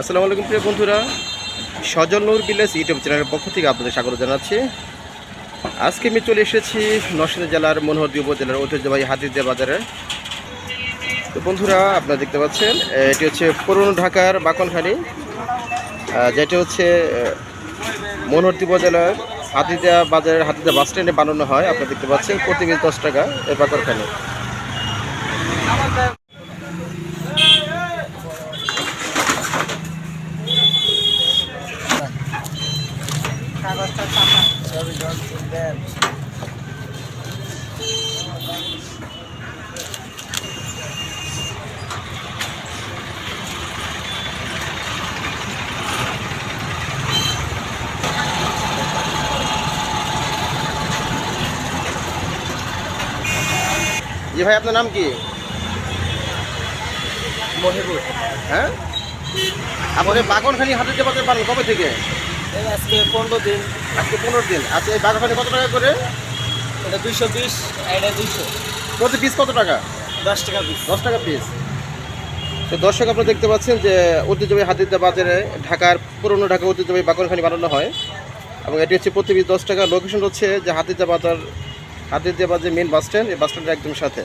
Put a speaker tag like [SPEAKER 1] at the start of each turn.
[SPEAKER 1] আসসালামু আলাইকুম প্রিয় বন্ধুরা। সজল নূর বিলেস ইউটিউব চ্যানেলের পক্ষ থেকে আপনাদের স্বাগত জানাচ্ছি। আজকে আমি চলে এসেছি নরসিংদী জেলার মনোহরদী উপজেলার ঐতিহ্যবাহী হাতিদিয়া বাজারে। তো বন্ধুরা, আপনারা দেখতে পাচ্ছেন, এটি হচ্ছে পুরনো ঢাকার বাকনখানি যেটি হচ্ছে মনোহরদী উপজেলার হাতিদিয়া বাজারের হাতিদা বাস স্ট্যান্ডে বানানো হয়। আপনারা দেখতে পাচ্ছেন, প্রতি পিস দশ টাকা এই বাকরখানি জি ভাই আপনার নাম কি?
[SPEAKER 2] মহিবুর
[SPEAKER 1] হ্যাঁ? আপনি বাগনখানি হাতিতে বাজার পান কবে থেকে?
[SPEAKER 2] এই আজকে পনেরো দিন।
[SPEAKER 1] আজকে পনেরো দিন। আচ্ছা এই বাগনখানি কত টাকা করে?
[SPEAKER 2] এটা দুইশো বিশ এটা দুইশো।
[SPEAKER 1] প্রতি পিস কত টাকা?
[SPEAKER 2] দশ টাকা পিস
[SPEAKER 1] দশ টাকা পিস তো দর্শক আপনারা দেখতে পাচ্ছেন যে ঐতিহ্যবাহী হাতিতে বাজারে ঢাকার পুরনো ঢাকা ঐতিহ্যবাহী বাগনখানি বানানো হয় এবং এটি হচ্ছে প্রতি পিস দশ টাকা। লোকেশন হচ্ছে যে হাতিতে বাজার হাতিতে বাজার মেন বাস স্ট্যান্ড এই বাস স্ট্যান্ডের একদম সাথে।